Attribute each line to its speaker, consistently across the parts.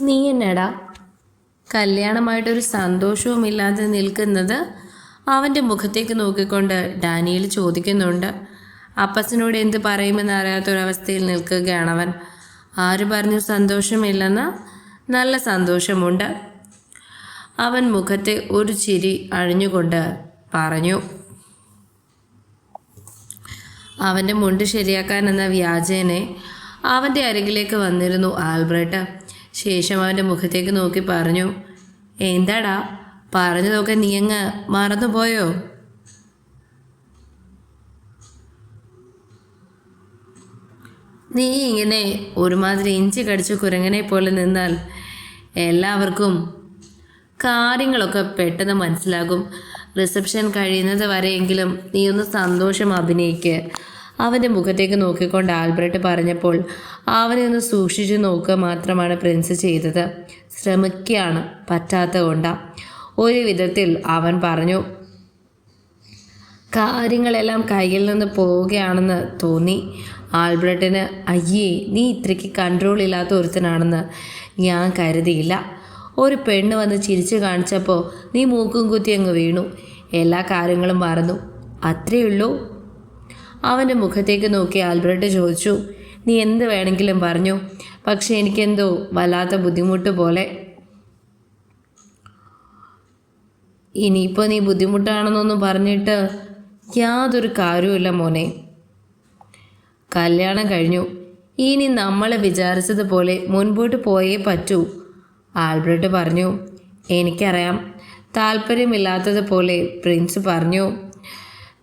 Speaker 1: നീ എന്നടാ കല്യാണമായിട്ടൊരു സന്തോഷവുമില്ലാതെ നിൽക്കുന്നത് അവന്റെ മുഖത്തേക്ക് നോക്കിക്കൊണ്ട് ഡാനിയൽ ചോദിക്കുന്നുണ്ട്. അപ്പച്ചനോട് എന്ത് പറയുമെന്ന് അറിയാത്തൊരവസ്ഥയിൽ നിൽക്കുകയാണ് അവൻ ആര് പറഞ്ഞു സന്തോഷമില്ലെന്ന് നല്ല സന്തോഷമുണ്ട്. അവൻ മുഖത്തെ ഒരു ചിരി അഴിഞ്ഞുകൊണ്ട് പറഞ്ഞു. അവന്റെ മുണ്ട് ശരിയാക്കാൻ എന്ന വ്യാജേനെ അവന്റെ അരികിലേക്ക് വന്നിരുന്നു ആൽബ്രട്ട്. ശേഷം അവന്റെ മുഖത്തേക്ക് നോക്കി പറഞ്ഞു എന്താടാ? പറഞ്ഞതൊക്കെ നീ അങ്ങ് മറന്നുപോയോ നീ ഇങ്ങനെ ഒരുമാതിരി ഇഞ്ചി കടിച്ച കുരങ്ങനെ പോലെ നിന്നാൽ എല്ലാവർക്കും കാര്യങ്ങളൊക്കെ പെട്ടെന്ന് മനസ്സിലാകും. റിസപ്ഷൻ കഴിയുന്നത് വരെയെങ്കിലും നീ ഒന്ന് സന്തോഷം അഭിനയിക്ക്. അവന്റെ മുഖത്തേക്ക് നോക്കിക്കൊണ്ട് ആൽബർട്ട് പറഞ്ഞപ്പോൾ അവനെ ഒന്ന് സൂക്ഷിച്ചു നോക്കുക മാത്രമാണ് പ്രിൻസ് ചെയ്തത്. ശ്രമിക്കുകയാണ് പറ്റാത്ത കൊണ്ടാ. ഒരു വിധത്തിൽ അവൻ പറഞ്ഞു കാര്യങ്ങളെല്ലാം കയ്യിൽ നിന്ന് പോവുകയാണെന്ന് തോന്നി. ആൽബർട്ടിന് അയ്യേ നീ ഇത്രയ്ക്ക് കൺട്രോൾ ഇല്ലാത്ത ഒരുത്തനാണെന്ന് ഞാൻ കരുതിയില്ല. ഒരു പെണ്ണ് വന്ന് ചിരിച്ചു കാണിച്ചപ്പോൾ നീ മൂക്കും കുത്തി അങ്ങ് വീണു. എല്ലാ കാര്യങ്ങളും മറന്നു. അത്രയേ ഉള്ളൂ. അവന്റെ മുഖത്തേക്ക് നോക്കി ആൽബർട്ട് ചോദിച്ചു നീ എന്ത് വേണമെങ്കിലും പറഞ്ഞു പക്ഷേ എനിക്കെന്തോ വല്ലാത്ത ബുദ്ധിമുട്ട് പോലെ. ഇനിയിപ്പോൾ നീ ബുദ്ധിമുട്ടാണെന്നൊന്നും പറഞ്ഞിട്ട് യാതൊരു കാര്യവുമില്ല മോനെ. കല്യാണം കഴിഞ്ഞു. ഇനി നമ്മൾ വിചാരിച്ചതുപോലെ മുൻപോട്ട് പോയേ പറ്റൂ ആൽബർട്ട് പറഞ്ഞു. എനിക്കറിയാം. താല്പര്യമില്ലാത്തതുപോലെ പ്രിൻസ് പറഞ്ഞു.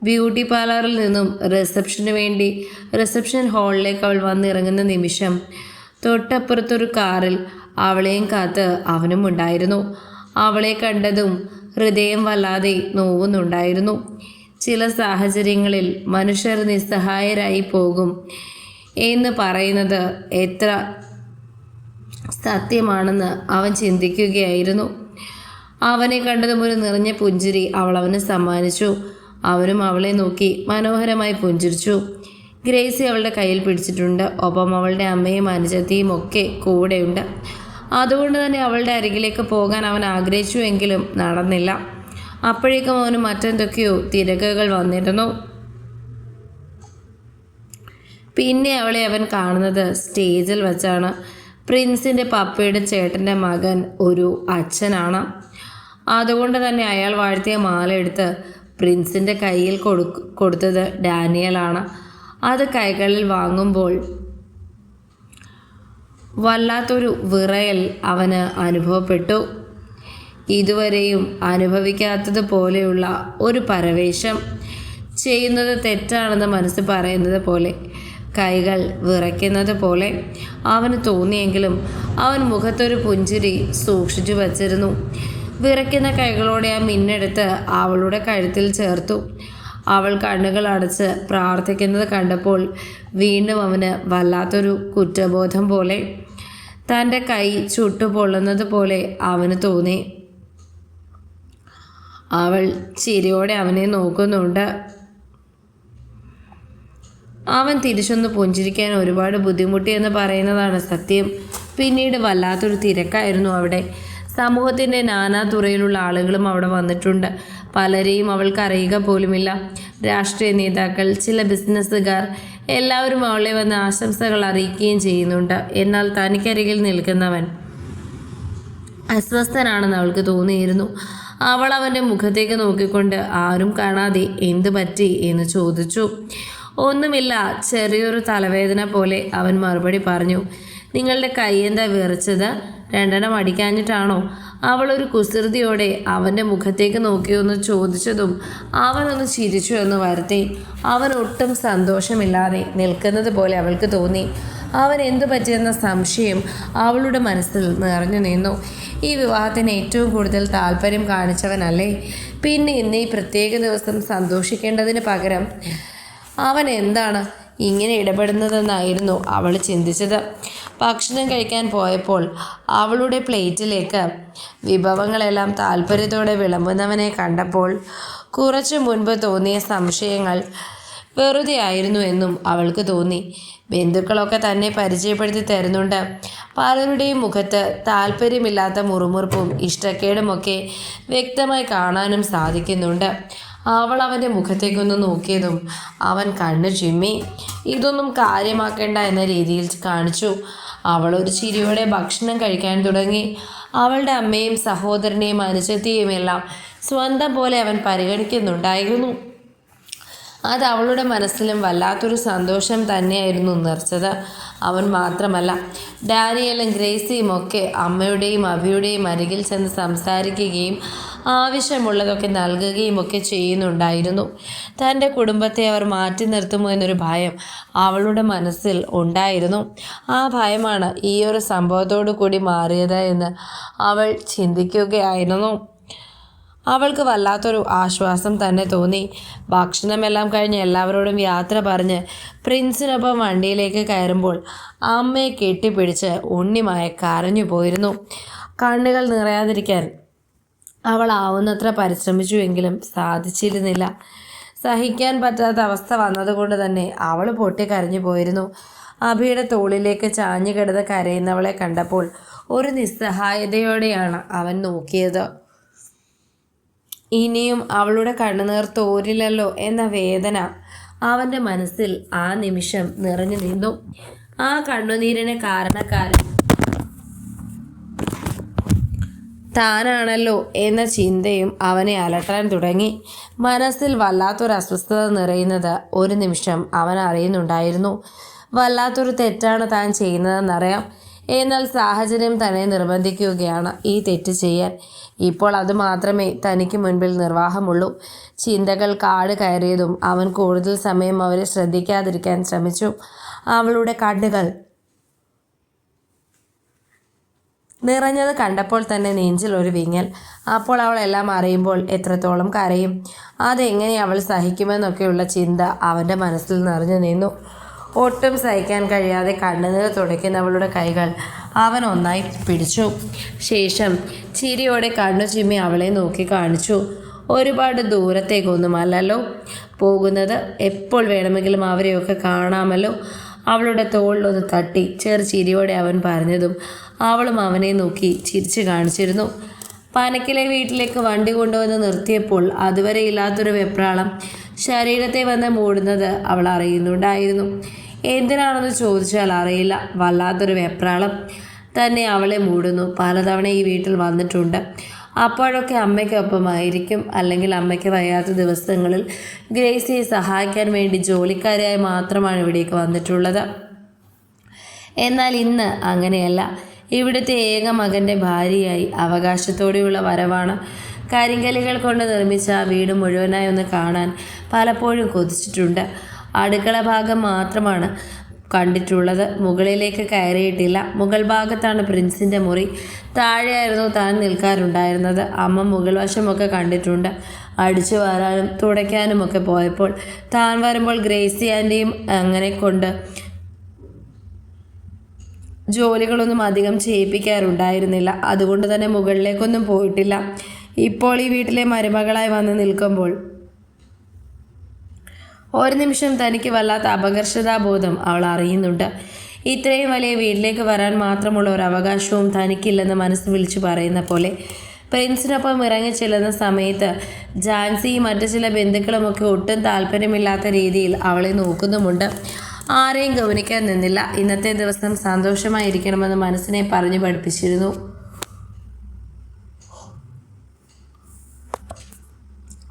Speaker 1: ബ്യൂട്ടി പാർലറിൽ നിന്നും റിസപ്ഷന് വേണ്ടി റിസപ്ഷൻ ഹാളിലേക്ക് അവൾ വന്നിറങ്ങുന്ന നിമിഷം തൊട്ടപ്പുറത്തൊരു കാറിൽ അവളെയും കാത്ത് അവനും ഉണ്ടായിരുന്നു. അവളെ കണ്ടതും ഹൃദയം വല്ലാതെ നോവുന്നുണ്ടായിരുന്നു. ചില സാഹചര്യങ്ങളിൽ മനുഷ്യർ നിസ്സഹായരായി പോകും എന്ന് പറയുന്നത് എത്ര സത്യമാണെന്ന് അവൻ ചിന്തിക്കുകയായിരുന്നു. അവനെ കണ്ടതും ഒരു നിറഞ്ഞ പുഞ്ചിരി അവൾ അവന് സമ്മാനിച്ചു. അവനും അവളെ നോക്കി മനോഹരമായി പുഞ്ചിരിച്ചു. ഗ്രേസി അവളുടെ കയ്യിൽ പിടിച്ചിട്ടുണ്ട്. ഒപ്പം അവളുടെ അമ്മയും അനുജത്തിയും ഒക്കെ കൂടെയുണ്ട്. അതുകൊണ്ട് തന്നെ അവളുടെ അരികിലേക്ക് പോകാൻ അവൻ ആഗ്രഹിച്ചുവെങ്കിലും നടന്നില്ല. അപ്പോഴേക്കും അവന് മറ്റെന്തൊക്കെയോ തിരക്കുകൾ വന്നിരുന്നു. പിന്നെ അവളെ അവൻ കാണുന്നത് സ്റ്റേജിൽ വെച്ചാണ്. പ്രിൻസിന്റെ പപ്പയുടെ ചേട്ടന്റെ മകൻ ഒരു അച്ഛനാണ്. അതുകൊണ്ട് തന്നെ അയാൾ വാഴ്ത്തിയ മാല എടുത്ത് പ്രിൻസിന്റെ കയ്യിൽ കൊടു കൊടുത്തത് ഡാനിയലാണ്. അത് കൈകളിൽ വാങ്ങുമ്പോൾ വല്ലാത്തൊരു വിറയൽ അവന് അനുഭവപ്പെട്ടു. ഇതുവരെയും അനുഭവിക്കാത്തതുപോലെയുള്ള ഒരു പരവേശം. ചെയ്യുന്നത് തെറ്റാണെന്ന് മനസ്സ് പറയുന്നത് പോലെ കൈകൾ വിറയ്ക്കുന്നത് പോലെ അവന് തോന്നിയെങ്കിലും അവൻ മുഖത്തൊരു പുഞ്ചിരി സൂക്ഷിച്ചു വച്ചിരുന്നു. വിറയ്ക്കുന്ന കൈകളോടെ ആ മിന്നെടുത്ത് അവളുടെ കഴുത്തിൽ ചേർത്തു. അവൾ കണ്ണുകൾ അടച്ച് പ്രാർത്ഥിക്കുന്നത് കണ്ടപ്പോൾ വീണ്ടും അവന് വല്ലാത്തൊരു കുറ്റബോധം പോലെ തന്റെ കൈ ചുട്ടുപൊള്ളുന്നത് പോലെ അവന് തോന്നി. അവൾ ചിരിയോടെ അവനെ നോക്കുന്നുണ്ട്. അവൻ തിരിച്ചൊന്ന് പുഞ്ചിരിക്കാൻ ഒരുപാട് ബുദ്ധിമുട്ടി എന്ന് പറയുന്നതാണ് സത്യം. പിന്നീട് വല്ലാത്തൊരു തിരക്കായിരുന്നു അവിടെ. സമൂഹത്തിന്റെ നാനാ തുറയിലുള്ള ആളുകളും അവിടെ വന്നിട്ടുണ്ട്. പലരെയും അവൾക്ക് അറിയുക പോലുമില്ല. രാഷ്ട്രീയ നേതാക്കൾ ചില ബിസിനസ്സുകാർ എല്ലാവരും അവളെ വന്ന് ആശംസകൾ അറിയിക്കുകയും ചെയ്യുന്നുണ്ട്. എന്നാൽ തനിക്കരികിൽ നിൽക്കുന്നവൻ അസ്വസ്ഥനാണെന്ന് അവൾക്ക് തോന്നിയിരുന്നു. അവൾ അവന്റെ മുഖത്തേക്ക് നോക്കിക്കൊണ്ട് ആരും കാണാതെ എന്തു പറ്റി? എന്ന് ചോദിച്ചു. ഒന്നുമില്ല. ചെറിയൊരു തലവേദന പോലെ അവൻ മറുപടി പറഞ്ഞു. നിങ്ങളുടെ കൈ എന്താ വിറച്ചത്? രണ്ടെണ്ണം അടിക്കാഞ്ഞിട്ടാണോ? ഒരു കുസൃതിയോടെ അവന്റെ മുഖത്തേക്ക് നോക്കിയൊന്ന് ചോദിച്ചതും അവനൊന്ന് ചിരിച്ചു എന്ന് വരുത്തി. അവൻ ഒട്ടും സന്തോഷമില്ലാതെ നിൽക്കുന്നത് പോലെ അവൾക്ക് തോന്നി. അവൻ എന്തു പറ്റിയെന്ന സംശയം അവളുടെ മനസ്സിൽ നിറഞ്ഞു നിന്നു. ഈ വിവാഹത്തിന് ഏറ്റവും കൂടുതൽ താല്പര്യം കാണിച്ചവനല്ലേ? പിന്നെ ഇന്ന് ഈ പ്രത്യേക ദിവസം സന്തോഷിക്കേണ്ടതിന് പകരം അവൻ എന്താണ് ഇങ്ങനെ ഇടപെടുന്നതെന്നായിരുന്നു അവൾ ചിന്തിച്ചത്. ഭക്ഷണം കഴിക്കാൻ പോയപ്പോൾ അവളുടെ പ്ലേറ്റിലേക്ക് വിഭവങ്ങളെല്ലാം താല്പര്യത്തോടെ വിളമ്പുന്നവനെ കണ്ടപ്പോൾ കുറച്ചു മുൻപ് തോന്നിയ സംശയങ്ങൾ വെറുതെ ആയിരുന്നു എന്നും അവൾക്ക് തോന്നി. ബന്ധുക്കളൊക്കെ തന്നെ പരിചയപ്പെടുത്തി തരുന്നുണ്ട്. പലരുടെയും മുഖത്ത് താല്പര്യമില്ലാത്ത മുറുമുറുപ്പും ഇഷ്ടക്കേടുമൊക്കെ വ്യക്തമായി കാണാനും സാധിക്കുന്നുണ്ട്. അവൾ അവന്റെ മുഖത്തേക്കൊന്ന് നോക്കിയതും അവൻ കണ്ണു ചിമ്മി ഇതൊന്നും കാര്യമാക്കേണ്ട എന്ന രീതിയിൽ കാണിച്ചു. അവൾ ഒരു ചിരിയോടെ ഭക്ഷണം കഴിക്കാൻ തുടങ്ങി. അവളുടെ അമ്മയും സഹോദരനെയും അനുജത്തിയുമെല്ലാം സ്വന്തം പോലെ അവൻ പരിഗണിക്കുന്നുണ്ടായിരുന്നു. അത് അവളുടെ മനസ്സിലും വല്ലാത്തൊരു സന്തോഷം തന്നെയായിരുന്നു നിറച്ചത് അവൻ മാത്രമല്ല ഡാനിയലും ഗ്രേസിയും ഒക്കെ അമ്മയുടെയും അഭിയുടെയും അരികിൽ ചെന്ന് സംസാരിക്കുകയും ആവശ്യമുള്ളതൊക്കെ നൽകുകയും ഒക്കെ ചെയ്യുന്നുണ്ടായിരുന്നു. തന്റെ കുടുംബത്തെ അവർ മാറ്റി നിർത്തുമോ എന്നൊരു ഭയം അവളുടെ മനസ്സിൽ ഉണ്ടായിരുന്നു. ആ ഭയമാണ് ഈ ഒരു സംഭവത്തോടു കൂടി മാറിയത് എന്ന് അവൾ ചിന്തിക്കുകയായിരുന്നു. അവൾക്ക് വല്ലാത്തൊരു ആശ്വാസം തന്നെ തോന്നി. ഭക്ഷണമെല്ലാം കഴിഞ്ഞ് എല്ലാവരോടും യാത്ര പറഞ്ഞ് പ്രിൻസിനൊപ്പം വണ്ടിയിലേക്ക് കയറുമ്പോൾ അമ്മയെ കെട്ടിപ്പിടിച്ച് ഉണ്ണിമായ കരഞ്ഞു പോയിരുന്നു. കണ്ണുകൾ നിറയാതിരിക്കാൻ അവൾ ആവുന്നത്ര പരിശ്രമിച്ചുവെങ്കിലും സാധിച്ചിരുന്നില്ല. സഹിക്കാൻ പറ്റാത്ത അവസ്ഥ വന്നതുകൊണ്ട് തന്നെ അവൾ പൊട്ടിക്കരഞ്ഞു പോയിരുന്നു. അഭിയുടെ തോളിലേക്ക് ചാഞ്ഞു കിടന്ന് കരയുന്നവളെ കണ്ടപ്പോൾ ഒരു നിസ്സഹായതയോടെയാണ് അവൻ നോക്കിയത്. ഇനിയും അവളുടെ കണ്ണുനീർ തോരില്ലല്ലോ എന്ന വേദന അവന്റെ മനസ്സിൽ ആ നിമിഷം നിറഞ്ഞു നിന്നു. ആ കണ്ണുനീരിന് കാരണക്കാരൻ താനാണല്ലോ എന്ന ചിന്തയും അവനെ അലട്ടാൻ തുടങ്ങി. മനസ്സിൽ വല്ലാത്തൊരു അസ്വസ്ഥത നിറയുന്നത് ഒരു നിമിഷം അവൻ അറിയുന്നുണ്ടായിരുന്നു. വല്ലാത്തൊരു തെറ്റാണ് താൻ ചെയ്യുന്നതെന്നറിയാം. എന്നാൽ സാഹചര്യം തന്നെ നിർബന്ധിക്കുകയാണ്. ഈ തെറ്റ് ചെയ്യാൻ. ഇപ്പോൾ അത് മാത്രമേ തനിക്ക് മുൻപിൽ നിർവാഹമുള്ളൂ. ചിന്തകൾ കാട് കയറിയതും അവൻ കൂടുതൽ സമയം അവരെ ശ്രദ്ധിക്കാതിരിക്കാൻ ശ്രമിച്ചു. അവളുടെ കണ്ണുകൾ നിറഞ്ഞത് കണ്ടപ്പോൾ തന്നെ നെഞ്ചിൽ ഒരു വിങ്ങൽ. അപ്പോൾ അവൾ എല്ലാം അറിയുമ്പോൾ എത്രത്തോളം കരയും. അതെങ്ങനെ അവൾ സഹിക്കുമെന്നൊക്കെയുള്ള ചിന്ത അവന്റെ മനസ്സിൽ നിറഞ്ഞു നിന്നു. ഒട്ടും സഹിക്കാൻ കഴിയാതെ കണ്ണുനീർ തുടയ്ക്കുന്നവളുടെ കൈകൾ അവൻ ഒന്നായി പിടിച്ചു. ശേഷം ചിരിയോടെ കണ്ണു ചിമ്മി അവളെ നോക്കി കാണിച്ചു. ഒരുപാട് ദൂരത്തേക്കൊന്നുമല്ലല്ലോ പോകുന്നത് എപ്പോൾ വേണമെങ്കിലും അവരെയൊക്കെ കാണാമല്ലോ. അവളുടെ തോളിലൊന്ന് തട്ടി ചെറു ചിരിയോടെ അവൻ പറഞ്ഞതും അവളും അവനെ നോക്കി ചിരിച്ചു കാണിച്ചിരുന്നു. പനക്കിലെ വീട്ടിലേക്ക് വണ്ടി കൊണ്ടുവന്ന് നിർത്തിയപ്പോൾ അതുവരെ ഇല്ലാത്തൊരു വെപ്രാളം ശരീരത്തെ വന്ന് മൂടുന്നത് അവൾ അറിയുന്നുണ്ടായിരുന്നു. എന്തിനാണെന്ന് ചോദിച്ചാൽ അറിയില്ല. വല്ലാത്തൊരു വെപ്രാളം തന്നെ അവളെ മൂടുന്നു. പലതവണ ഈ വീട്ടിൽ വന്നിട്ടുണ്ട്. അപ്പോഴൊക്കെ അമ്മയ്ക്കൊപ്പമായിരിക്കും. അല്ലെങ്കിൽ അമ്മയ്ക്ക് വയ്യാത്ത ദിവസങ്ങളിൽ ഗ്രേസിയെ സഹായിക്കാൻ വേണ്ടി ജോലിക്കാരിയായി മാത്രമാണ് ഇവിടേക്ക് വന്നിട്ടുള്ളത്. എന്നാൽ ഇന്ന് അങ്ങനെയല്ല. ഇവിടുത്തെ ഏക മകന്റെ ഭാര്യയായി അവകാശത്തോടെയുള്ള വരവാണ്. കരിങ്കലുകൾ കൊണ്ട് നിർമ്മിച്ച ആ വീട് മുഴുവനായി ഒന്ന് കാണാൻ പലപ്പോഴും കൊതിച്ചിട്ടുണ്ട്. അടുക്കള ഭാഗം മാത്രമാണ് കണ്ടിട്ടുള്ളത്. മുകളിലേക്ക് കയറിയിട്ടില്ല. മുകൾ ഭാഗത്താണ് പ്രിൻസിന്റെ മുറി. താഴെയായിരുന്നു താൻ നിൽക്കാറുണ്ടായിരുന്നത്. അമ്മ മുകൾ വശമൊക്കെ കണ്ടിട്ടുണ്ട്. അടിച്ചു വാരാനും തുടയ്ക്കാനുമൊക്കെ പോയപ്പോൾ താൻ വരുമ്പോൾ ഗ്രേസി ആന്റെയും അങ്ങനെ കൊണ്ട് ജോലികളൊന്നും അധികം ചെയ്യിപ്പിക്കാറുണ്ടായിരുന്നില്ല. അതുകൊണ്ട് തന്നെ മുകളിലേക്കൊന്നും പോയിട്ടില്ല. ഇപ്പോൾ ഈ വീട്ടിലെ മരുമകളായി വന്ന് നിൽക്കുമ്പോൾ ഒരു നിമിഷം തനിക്ക് വല്ലാത്ത അപകർഷതാബോധം അവൾ അറിയുന്നുണ്ട്. ഇത്രയും വലിയ വീട്ടിലേക്ക് വരാൻ മാത്രമുള്ള ഒരു അവകാശവും തനിക്കില്ലെന്ന് മനസ്സ് വിളിച്ചു പറയുന്ന പോലെ പ്രിൻസിനൊപ്പം ഇറങ്ങി ചെല്ലുന്ന സമയത്ത് ജാൻസിയും മറ്റു ചില ബന്ധുക്കളുമൊക്കെ ഒട്ടും താല്പര്യമില്ലാത്ത രീതിയിൽ അവളെ നോക്കുന്നുമുണ്ട്. ആരെയും ഗൗനിക്കാൻ നിന്നില്ല. ഇന്നത്തെ ദിവസം സന്തോഷമായിരിക്കണമെന്ന് മനസ്സിനെ പറഞ്ഞു പഠിപ്പിച്ചിരുന്നു.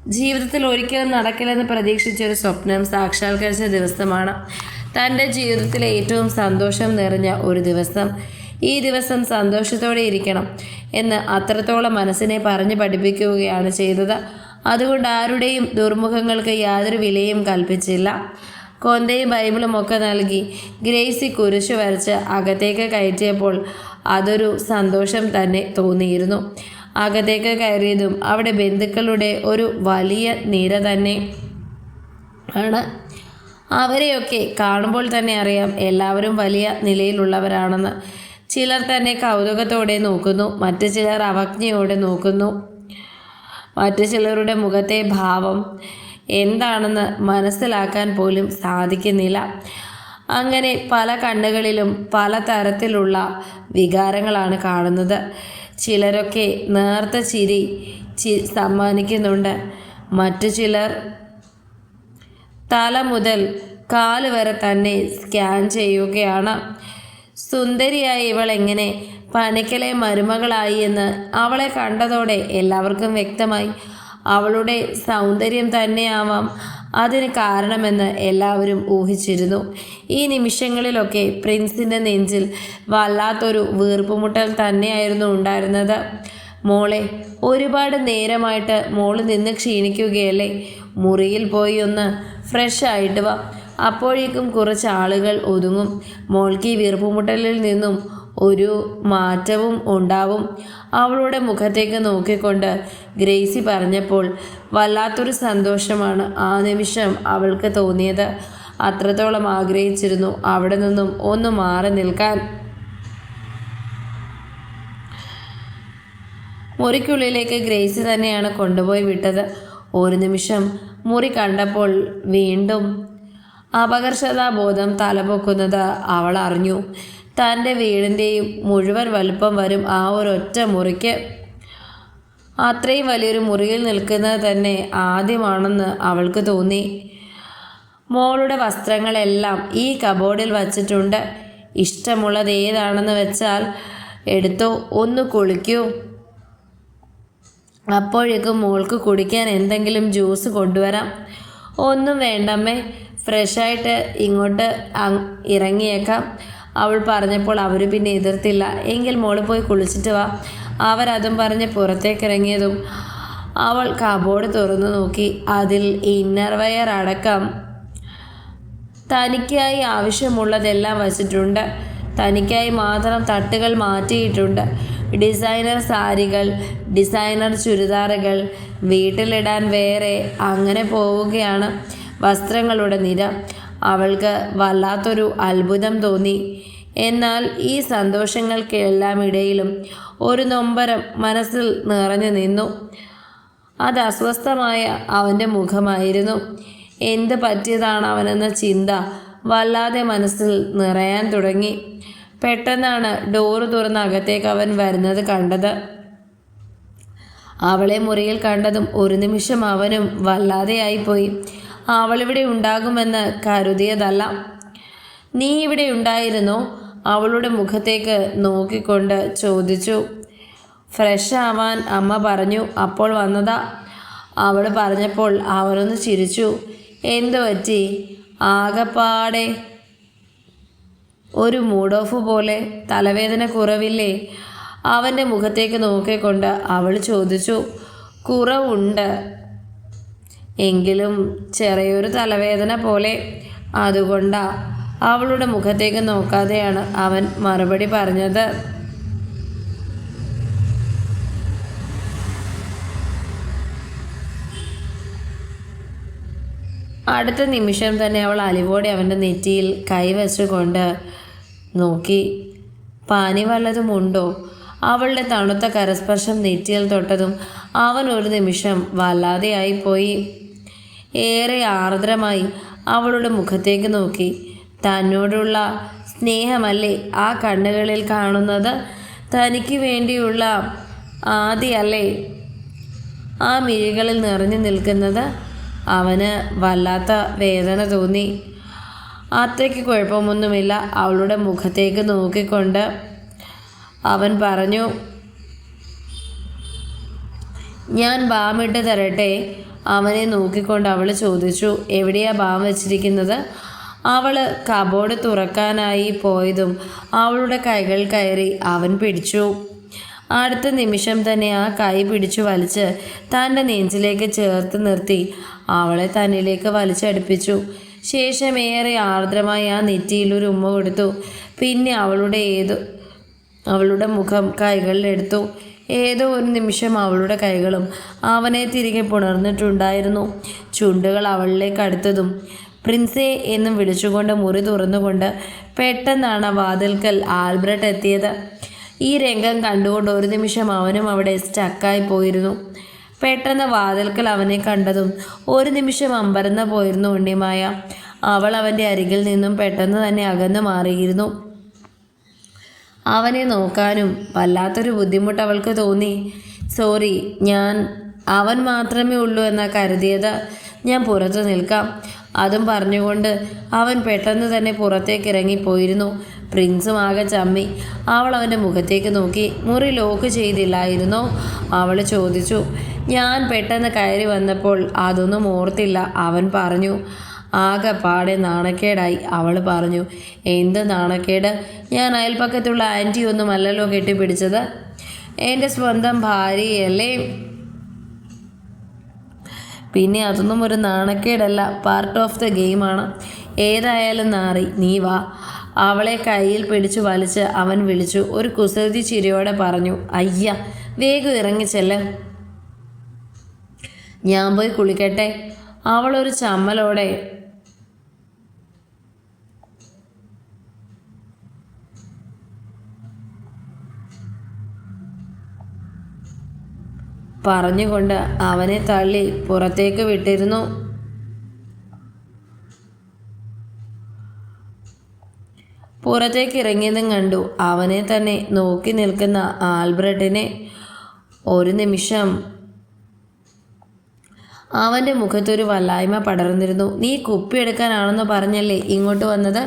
Speaker 1: ജീവിതത്തിൽ ഒരിക്കലും നടക്കില്ലെന്ന് പ്രതീക്ഷിച്ച ഒരു സ്വപ്നം സാക്ഷാത്കരിച്ച ദിവസമാണ്. തന്റെ ജീവിതത്തിലെ ഏറ്റവും സന്തോഷം നിറഞ്ഞ ഒരു ദിവസം. ഈ ദിവസം സന്തോഷത്തോടെ ഇരിക്കണം എന്ന് അത്രത്തോളം മനസ്സിനെ പറഞ്ഞു പഠിപ്പിക്കുകയാണ് ചെയ്തത്. അതുകൊണ്ട് ആരുടെയും ദുർമുഖങ്ങൾക്ക് യാതൊരു വിലയും കൽപ്പിച്ചില്ല. കൊന്തയും ബൈബിളും ഒക്കെ നൽകി ഗ്രേസി കുരിശു വരച്ച് അകത്തേക്ക് കയറ്റിയപ്പോൾ അതൊരു സന്തോഷം തന്നെ തോന്നിയിരുന്നു. അകത്തേക്ക് കയറിയതും അവിടെ ബന്ധുക്കളുടെ ഒരു വലിയ നിര തന്നെ ആണ്. അവരെയൊക്കെ കാണുമ്പോൾ തന്നെ അറിയാം എല്ലാവരും വലിയ നിലയിലുള്ളവരാണെന്ന്. ചിലർ തന്നെ കൗതുകത്തോടെ നോക്കുന്നു മറ്റു ചിലർ അവജ്ഞയോടെ നോക്കുന്നു. മറ്റു ചിലരുടെ മുഖത്തെ ഭാവം എന്താണെന്ന് മനസ്സിലാക്കാൻ പോലും സാധിക്കുന്നില്ല. അങ്ങനെ പല കണ്ണുകളിലും പല തരത്തിലുള്ള വികാരങ്ങളാണ് കാണുന്നത്. ചിലരൊക്കെ നേർത്ത ചിരി ചി സമ്മാനിക്കുന്നുണ്ട്. മറ്റു ചിലർ തല മുതൽ കാൽ വരെ തന്നെ സ്കാൻ ചെയ്യുകയാണ്. സുന്ദരിയായ ഇവൾ എങ്ങനെ പനക്കലെ മരുമകളായി എന്ന് അവളെ കണ്ടതോടെ എല്ലാവർക്കും വ്യക്തമായി. അവളുടെ സൗന്ദര്യം തന്നെയാവാം അതിന് കാരണമെന്ന് എല്ലാവരും ഊഹിച്ചിരുന്നു. ഈ നിമിഷങ്ങളിലൊക്കെ പ്രിൻസിന്റെ നെഞ്ചിൽ വല്ലാത്തൊരു വീർപ്പുമുട്ടൽ തന്നെയായിരുന്നു ഉണ്ടായിരുന്നത്. മോളെ ഒരുപാട് നേരമായിട്ട് മോൾ നിന്ന് ക്ഷീണിക്കുകയല്ലേ? മുറിയിൽ പോയി ഒന്ന് ഫ്രഷ് ആയിട്ട് അപ്പോഴേക്കും കുറച്ച് ആളുകൾ ഒതുങ്ങും. മോൾക്ക് ഈ വീർപ്പുമുട്ടലിൽ നിന്നും ഒരു മാറ്റവും ഉണ്ടാവും. അവളുടെ മുഖത്തേക്ക് നോക്കിക്കൊണ്ട് ഗ്രേസി പറഞ്ഞപ്പോൾ വല്ലാത്തൊരു സന്തോഷമാണ് ആ നിമിഷം അവൾക്ക് തോന്നിയത്. അത്രത്തോളം ആഗ്രഹിച്ചിരുന്നു അവിടെ നിന്നും ഒന്ന് മാറി നിൽക്കാൻ. മുറിക്കുള്ളിലേക്ക് ഗ്രേസി തന്നെയാണ് കൊണ്ടുപോയി വിട്ടത്. ഒരു നിമിഷം മുറി കണ്ടപ്പോൾ വീണ്ടും അപകർഷതാബോധം തലപൊക്കുന്നത് അവൾ അറിഞ്ഞു. തന്റെ വീടിന്റെയും മുഴുവൻ വലുപ്പം വരും ആ ഒരൊറ്റ മുറിക്ക്. അത്രയും വലിയൊരു മുറിയിൽ നിൽക്കുന്നത് തന്നെ ആദ്യമാണെന്ന് അവൾക്ക് തോന്നി. മോളുടെ വസ്ത്രങ്ങളെല്ലാം ഈ കബോർഡിൽ വച്ചിട്ടുണ്ട്. ഇഷ്ടമുള്ളത് ഏതാണെന്ന് വെച്ചാൽ എടുത്തോ ഒന്ന് കുളിക്കൂ. അപ്പോഴേക്കും മോൾക്ക് കുടിക്കാൻ എന്തെങ്കിലും ജ്യൂസ് കൊണ്ടുവരാം. ഒന്നും വേണ്ടമ്മേ ഫ്രഷായിട്ട് ഇങ്ങോട്ട് ഇറങ്ങിയേക്കാം. അവൾ പറഞ്ഞപ്പോൾ അവർ പിന്നെ എതിർത്തില്ല. എങ്കിൽ മോൾ പോയി കുളിച്ചിട്ട് വാ. അവരതും പറഞ്ഞ് പുറത്തേക്ക് ഇറങ്ങിയതും അവൾ കബോർഡ് തുറന്നു നോക്കി. അതിൽ ഇന്നർ വയർ അടക്കം തനിക്കായി ആവശ്യമുള്ളതെല്ലാം വച്ചിട്ടുണ്ട്. തനിക്കായി മാത്രം തട്ടുകൾ മാറ്റിയിട്ടുണ്ട്. ഡിസൈനർ സാരികൾ ഡിസൈനർ ചുരിദാറുകൾ വീട്ടിലിടാൻ വേറെ അങ്ങനെ പോവുകയാണ് വസ്ത്രങ്ങളുടെ നിര. അവൾക്ക് വല്ലാത്തൊരു അത്ഭുതം തോന്നി. എന്നാൽ ഈ സന്തോഷങ്ങൾക്കെല്ലാം ഇടയിലും ഒരു നൊമ്പരം മനസ്സിൽ നിറഞ്ഞു നിന്നു. അത് അസ്വസ്ഥമായ അവന്റെ മുഖമായിരുന്നു. എന്ത് പറ്റിയതാണ് അവനെന്ന ചിന്ത വല്ലാതെ മനസ്സിൽ നിറയാൻ തുടങ്ങി. പെട്ടെന്നാണ് ഡോറ് തുറന്ന് അകത്തേക്ക് അവൻ വരുന്നത് കണ്ടത്. അവളെ മുറിയിൽ കണ്ടതും ഒരു നിമിഷം അവനും വല്ലാതെയായിപ്പോയി. അവളിവിടെ ഉണ്ടാകുമെന്ന് കരുതിയതല്ല. നീ ഇവിടെ ഉണ്ടായിരുന്നോ? അവളുടെ മുഖത്തേക്ക് നോക്കിക്കൊണ്ട് ചോദിച്ചു. ഫ്രഷ് ആവാൻ അമ്മ പറഞ്ഞു. അപ്പോൾ വന്നതാ. അവൾ പറഞ്ഞപ്പോൾ അവരൊന്ന് ചിരിച്ചു. എന്തു പറ്റി? ആകപ്പാടെ ഒരു മൂഡ് ഓഫ് പോലെ തലവേദന കുറവില്ലേ? അവന്റെ മുഖത്തേക്ക് നോക്കിക്കൊണ്ട് അവൾ ചോദിച്ചു. കുറവുണ്ട്. എങ്കിലും ചെറിയൊരു തലവേദന പോലെ അതുകൊണ്ടാ അവളുടെ മുഖത്തേക്ക് നോക്കാതെയാണ് അവൻ മറുപടി പറഞ്ഞത്. അടുത്ത നിമിഷം തന്നെ അവൾ അലിവോടെ അവന്റെ നെറ്റിയിൽ കൈവച്ചുകൊണ്ട് നോക്കി. പാനി വല്ലതുമുണ്ടോ അവളുടെ തണുത്ത കരസ്പർശം നെറ്റിയിൽ തൊട്ടതും അവൻ ഒരു നിമിഷം വല്ലാതെയായിപ്പോയി. ഏറെ ആർദ്രമായി അവളുടെ മുഖത്തേക്ക് നോക്കി. തന്നോടുള്ള സ്നേഹമല്ലേ ആ കണ്ണുകളിൽ കാണുന്നത്? തനിക്ക് വേണ്ടിയുള്ള ആദിയല്ലേ ആ മിഴികളിൽ നിറഞ്ഞു നിൽക്കുന്നത്? അവന് വല്ലാത്ത വേദന തോന്നി. അത്രയ്ക്ക് കുഴപ്പമൊന്നുമില്ല. അവളുടെ മുഖത്തേക്ക് നോക്കിക്കൊണ്ട് അവൻ പറഞ്ഞു ഞാൻ ബാമിട്ട് തരട്ടെ. അവനെ നോക്കിക്കൊണ്ട് അവൾ ചോദിച്ചു എവിടെയാ ബാം വെച്ചിരിക്കുന്നത്? അവൾ കബോർഡ് തുറക്കാനായി പോയതും അവളുടെ കൈകൾ കയറി അവൻ പിടിച്ചു. അടുത്ത നിമിഷം തന്നെ ആ കൈ പിടിച്ചു വലിച്ച് തന്റെ നെഞ്ചിലേക്ക് ചേർത്ത് നിർത്തി അവളെ തന്നിലേക്ക് വലിച്ചടുപ്പിച്ചു. ശേഷം ഏറെ ആർദ്രമായി ആ നെറ്റിയിൽ ഒരു ഉമ്മ കൊടുത്തു. പിന്നെ അവളുടെ ഏതോ അവളുടെ മുഖം കൈകളിലെടുത്തു. ഏതോ ഒരു നിമിഷം അവളുടെ കൈകളും അവനെ തിരികെ പുണർന്നിട്ടുണ്ടായിരുന്നു. ചുണ്ടുകൾ അവളിലേക്ക് അടുത്തതും പ്രിൻസേ എന്നും വിളിച്ചുകൊണ്ട് മുറി തുറന്നുകൊണ്ട് പെട്ടെന്നാണ് വാതിൽക്കൽ ആൽബ്രട്ട് എത്തിയത്. ഈ രംഗം കണ്ടുകൊണ്ട് ഒരു നിമിഷം അവനും അവിടെ സ്റ്റക്കായി പോയിരുന്നു. പെട്ടെന്ന് വാതിൽക്കൽ അവനെ കണ്ടതും ഒരു നിമിഷം അമ്പരന്ന് പോയിരുന്നു ഉണ്ണിമായ. അവൾ അവന്റെ അരികിൽ നിന്നും പെട്ടെന്ന് തന്നെ അകന്നു മാറിയിരുന്നു. അവനെ നോക്കാനും വല്ലാത്തൊരു ബുദ്ധിമുട്ട് അവൾക്ക് തോന്നി. സോറി ഞാൻ അവൻ മാത്രമേ ഉള്ളൂ എന്നാ കരുതിയത്. ഞാൻ പുറത്ത് നിൽക്കാം. അതും പറഞ്ഞുകൊണ്ട് അവൻ പെട്ടെന്ന് തന്നെ പുറത്തേക്ക് ഇറങ്ങിപ്പോയിരുന്നു. പ്രിൻസും ആകെ ചമ്മി. അവൾ അവന്റെ മുഖത്തേക്ക് നോക്കി. മുറി ലോക്ക് ചെയ്തില്ലായിരുന്നോ? അവൾ ചോദിച്ചു. ഞാൻ പെട്ടെന്ന് കയറി വന്നപ്പോൾ അതൊന്നും ഓർത്തില്ല അവൻ പറഞ്ഞു. ആകെപ്പാടെ നാണക്കേടായി അവൾ പറഞ്ഞു എന്ത് നാണക്കേട്? ഞാൻ അയൽപ്പക്കത്തുള്ള ആന്റി ഒന്നും അല്ലല്ലോ കെട്ടിപ്പിടിച്ചത്. എന്റെ സ്വന്തം ഭാര്യയല്ലേ? പിന്നെ അതൊന്നും ഒരു നാണക്കേടല്ല. പാർട്ട് ഓഫ് ദ ഗെയിമാണ് ഏതായാലും നാറി നീ വാ. അവളെ കയ്യിൽ പിടിച്ചു വലിച്ച് അവൻ വിളിച്ചു. ഒരു കുസൃതി ചിരിയോടെ പറഞ്ഞു അയ്യ വേഗം ഇറങ്ങിച്ചെല്ല് ഞാൻ പോയി കുളിക്കട്ടെ. അവളൊരു ചമ്മലോടെ പറഞ്ഞുകൊണ്ട് അവനെ തള്ളി പുറത്തേക്ക് വിട്ടിരുന്നു. പുറത്തേക്ക് ഇറങ്ങിയതും കണ്ടു. അവനെ തന്നെ നോക്കി നിൽക്കുന്ന ആൽബ്രട്ടിനെ ഒരു നിമിഷം അവന്റെ മുഖത്തൊരു വല്ലായ്മ പടർന്നിരുന്നു. നീ കുപ്പിയെടുക്കാനാണെന്ന് പറഞ്ഞല്ലേ ഇങ്ങോട്ട് വന്നത്?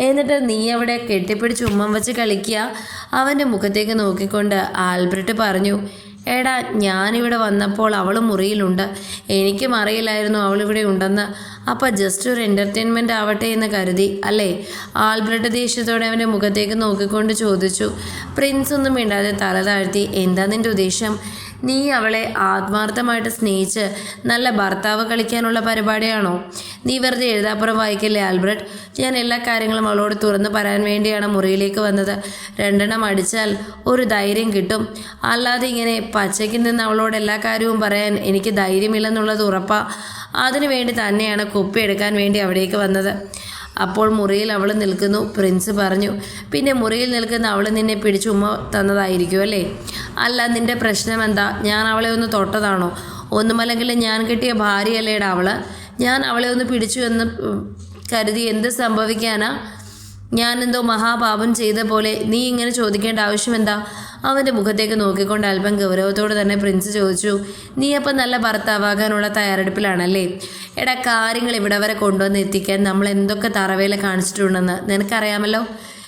Speaker 1: എന്നിട്ട് നീ അവിടെ കെട്ടിപ്പിടിച്ച് ഉമ്മം വെച്ച് കളിക്കുക? അവന്റെ മുഖത്തേക്ക് നോക്കിക്കൊണ്ട് ആൽബ്രട്ട് പറഞ്ഞു എടാ ഞാനിവിടെ വന്നപ്പോൾ അവൾ മുറിയിലുണ്ട്. എനിക്കും അറിയില്ലായിരുന്നു അവളിവിടെ ഉണ്ടെന്ന്. അപ്പം ജസ്റ്റ് ഒരു എന്റർടൈൻമെന്റ് ആവട്ടെ എന്ന് കരുതി. അല്ലേ? ആൽബർട്ട് ദേഷ്യത്തോടെ അവന്റെ മുഖത്തേക്ക് നോക്കിക്കൊണ്ട് ചോദിച്ചു. പ്രിൻസ് ഒന്നും മിണ്ടാതെ തല താഴ്ത്തി എന്താ നിന്റെ ഉദ്ദേശം? നീ അവളെ ആത്മാർത്ഥമായിട്ട് സ്നേഹിച്ച് നല്ല ഭർത്താവ് കളിക്കാനുള്ള പരിപാടിയാണോ? നീ വെറുതെ എഴുതാപ്പുറം വായിക്കല്ലേ ആൽബ്രട്ട്? ഞാൻ എല്ലാ കാര്യങ്ങളും അവളോട് തുറന്നു പറയാൻ വേണ്ടിയാണ് മുറിയിലേക്ക് വന്നത്. രണ്ടെണ്ണം അടിച്ചാൽ ഒരു ധൈര്യം കിട്ടും. അല്ലാതെ ഇങ്ങനെ പച്ചയ്ക്ക് നിന്ന് അവളോട് എല്ലാ കാര്യവും പറയാൻ എനിക്ക് ധൈര്യമില്ലെന്നുള്ളത് ഉറപ്പാ. അതിനു വേണ്ടി തന്നെയാണ് കുപ്പി എടുക്കാൻ വേണ്ടി അവിടേക്ക് വന്നത്. അപ്പോൾ മുറിയിൽ അവൾ നിൽക്കുന്നു. പ്രിൻസ് പറഞ്ഞു പിന്നെ മുറിയിൽ നിൽക്കുന്ന അവൾ നിന്നെ പിടിച്ച് ഉമ്മ തന്നതായിരിക്കും അല്ലേ? അല്ല നിന്റെ പ്രശ്നം എന്താ? ഞാൻ അവളെ ഒന്ന് തൊട്ടതാണോ? ഒന്നുമല്ലെങ്കിൽ ഞാൻ കിട്ടിയ ഭാര്യയല്ലേടാ അവൾ? ഞാൻ അവളെ ഒന്ന് പിടിച്ചു എന്ന് കരുതി എന്ത് സംഭവിക്കാനാ? ഞാൻ എന്തോ മഹാപാപം ചെയ്ത പോലെ. നീ ഇങ്ങനെ ചോദിക്കേണ്ട ആവശ്യം എന്താ? അവന്റെ മുഖത്തേക്ക് നോക്കിക്കൊണ്ട് അല്പം ഗൗരവത്തോട് തന്നെ പ്രിൻസ് ചോദിച്ചു നീ അപ്പം നല്ല ഭർത്താവാകാനുള്ള തയ്യാറെടുപ്പിലാണല്ലേ? എടാ കാര്യങ്ങൾ ഇവിടെ വരെ കൊണ്ടുവന്ന് എത്തിക്കാൻ നമ്മൾ എന്തൊക്കെ തറവേല കാണിച്ചിട്ടുണ്ടെന്ന് നിനക്കറിയാമല്ലോ?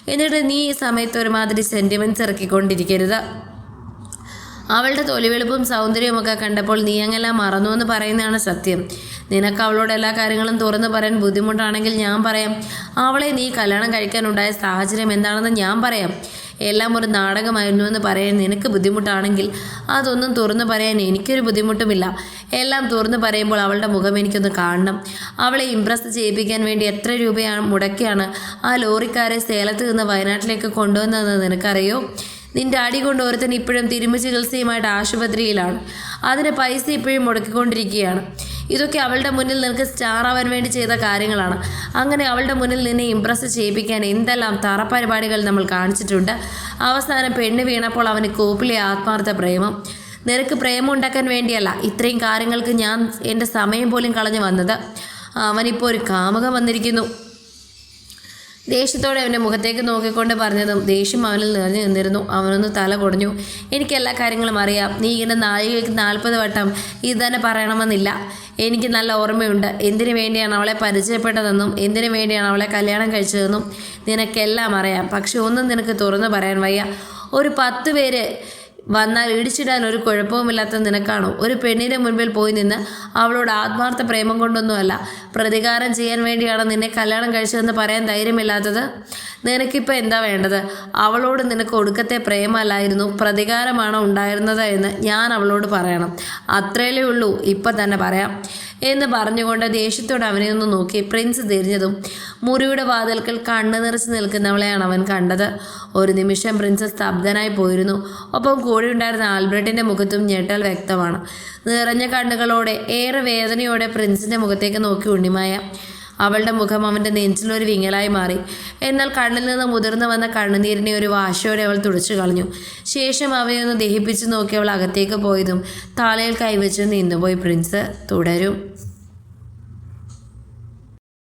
Speaker 1: എന്നിട്ട് നീ ഈ സമയത്ത് ഒരുമാതിരി സെന്റിമെന്റ്സ് ഇറക്കിക്കൊണ്ടിരിക്കരുത്. അവളുടെ തൊലിവെളുപ്പും സൗന്ദര്യവുമൊക്കെ കണ്ടപ്പോൾ നീ അങ്ങെല്ലാം മറന്നു എന്ന് പറയുന്നതാണ് സത്യം. നിനക്ക് അവളോട് എല്ലാ കാര്യങ്ങളും തുറന്നു പറയാൻ ബുദ്ധിമുട്ടാണെങ്കിൽ ഞാൻ പറയാം അവളെ നീ കല്യാണം കഴിക്കാനുണ്ടായ സാഹചര്യം എന്താണെന്ന് ഞാൻ പറയാം. എല്ലാം ഒരു നാടകമായിരുന്നു എന്ന് പറയാൻ നിനക്ക് ബുദ്ധിമുട്ടാണെങ്കിൽ അതൊന്നും തുറന്നു പറയാൻ എനിക്കൊരു ബുദ്ധിമുട്ടുമില്ല. എല്ലാം തുറന്നു പറയുമ്പോൾ അവളുടെ മുഖം എനിക്കൊന്ന് കാണണം. അവളെ ഇമ്പ്രസ് ചെയ്യിപ്പിക്കാൻ വേണ്ടി എത്ര രൂപയാണ് മുടക്കിയാണ് ആ ലോറിക്കാരെ സേലത്ത് നിന്ന് വയനാട്ടിലേക്ക് കൊണ്ടുവന്നതെന്ന് നിനക്കറിയോ? നിന്റെ അടി കൊണ്ട് ഒരുത്തൻ ഇപ്പോഴും തിരുമ്പ് ചികിത്സയുമായിട്ട് ആശുപത്രിയിലാണ്. അതിന് പൈസ ഇപ്പോഴും മുടക്കിക്കൊണ്ടിരിക്കുകയാണ്. ഇതൊക്കെ അവളുടെ മുന്നിൽ നിനക്ക് സ്റ്റാർ ആവാൻ വേണ്ടി ചെയ്ത കാര്യങ്ങളാണ്. അങ്ങനെ അവളുടെ മുന്നിൽ നിന്നെ ഇമ്പ്രസ് ചെയ്യിപ്പിക്കാൻ എന്തെല്ലാം തറപരിപാടികൾ നമ്മൾ കാണിച്ചിട്ടുണ്ട്. അവസാനം പെണ്ണ് വീണപ്പോൾ അവന് കോപ്പിലെ ആത്മാർത്ഥ പ്രേമം. നിനക്ക് പ്രേമം ഉണ്ടാക്കാൻ വേണ്ടിയല്ല ഇത്രയും കാര്യങ്ങൾക്ക് ഞാൻ എന്റെ സമയം പോലും കളഞ്ഞു വന്നത്. അവനിപ്പോൾ ഒരു കാമുകം വന്നിരിക്കുന്നു. ദേഷ്യത്തോടെ അവന്റെ മുഖത്തേക്ക് നോക്കിക്കൊണ്ട് പറഞ്ഞതും ദേഷ്യം അവനിൽ നിറഞ്ഞു നിന്നിരുന്നു. അവനൊന്ന് തല കൊടഞ്ഞു. എനിക്ക് എല്ലാ കാര്യങ്ങളും അറിയാം. നീ ഇങ്ങനെ നാഴികയ്ക്ക് നാൽപ്പത് വട്ടം ഇത് തന്നെ പറയണമെന്നില്ല. എനിക്ക് നല്ല ഓർമ്മയുണ്ട്. എന്തിനു വേണ്ടിയാണ് അവളെ പരിചയപ്പെട്ടതെന്നും എന്തിനു വേണ്ടിയാണ് അവളെ കല്യാണം കഴിച്ചതെന്നും നിനക്കെല്ലാം അറിയാം. പക്ഷെ ഒന്നും നിനക്ക് തുറന്നു പറയാൻ വയ്യ. ഒരു പത്ത് പേര് വന്നാൽ ഇടിച്ചിടാൻ ഒരു കുഴപ്പവുമില്ലാത്ത നിനക്കാണോ? ഒരു പെണ്ണിന്റെ മുൻപിൽ പോയി നിന്ന് അവളോട് ആത്മാർത്ഥ പ്രേമം കൊണ്ടൊന്നുമല്ല. പ്രതികാരം ചെയ്യാൻ വേണ്ടിയാണ് നിന്നെ കല്യാണം കഴിച്ചതെന്ന് പറയാൻ ധൈര്യമില്ലാത്തത്? നിനക്കിപ്പോൾ എന്താ വേണ്ടത്? അവളോട് നിനക്ക് ഒടുക്കത്തെ പ്രേമല്ലായിരുന്നു പ്രതികാരമാണോ ഉണ്ടായിരുന്നത് എന്ന് ഞാൻ അവളോട് പറയണം. അത്രയല്ലേ ഉള്ളൂ ഇപ്പം തന്നെ പറയാം. എന്ന് പറഞ്ഞുകൊണ്ട് ദേഷ്യത്തോടെ അവനെ ഒന്ന് നോക്കി. പ്രിൻസ് തിരിഞ്ഞതും മുറിയുടെ വാതിൽക്കൽ കണ്ണു നിറച്ച് നിൽക്കുന്നവളെയാണ് അവൻ കണ്ടത്. ഒരു നിമിഷം പ്രിൻസ് സ്തബ്ധനായി പോയിരുന്നു. ഒപ്പം കൂടെയുണ്ടായിരുന്ന ആൽബർട്ടിന്റെ മുഖത്തും ഞെട്ടൽ വ്യക്തമാണ്. നിറഞ്ഞ കണ്ണുകളോടെ ഏറെ വേദനയോടെ പ്രിൻസിന്റെ മുഖത്തേക്ക് നോക്കി ഉണ്ണിമായ. അവളുടെ മുഖം അവന്റെ നെഞ്ചിലൊരു വിങ്ങലായി മാറി. എന്നാൽ കണ്ണിൽ നിന്ന് മുതിർന്നു വന്ന കണ്ണുനീരിനെ ഒരു വാശയോടെ അവൾ തുടച്ചു കളഞ്ഞു. ശേഷം അവയൊന്ന് ദഹിപ്പിച്ചു നോക്കി അവൾ അകത്തേക്ക് പോയതും താളയിൽ കൈവച്ച് നിന്നുപോയി. പ്രിൻസ് തുടരും.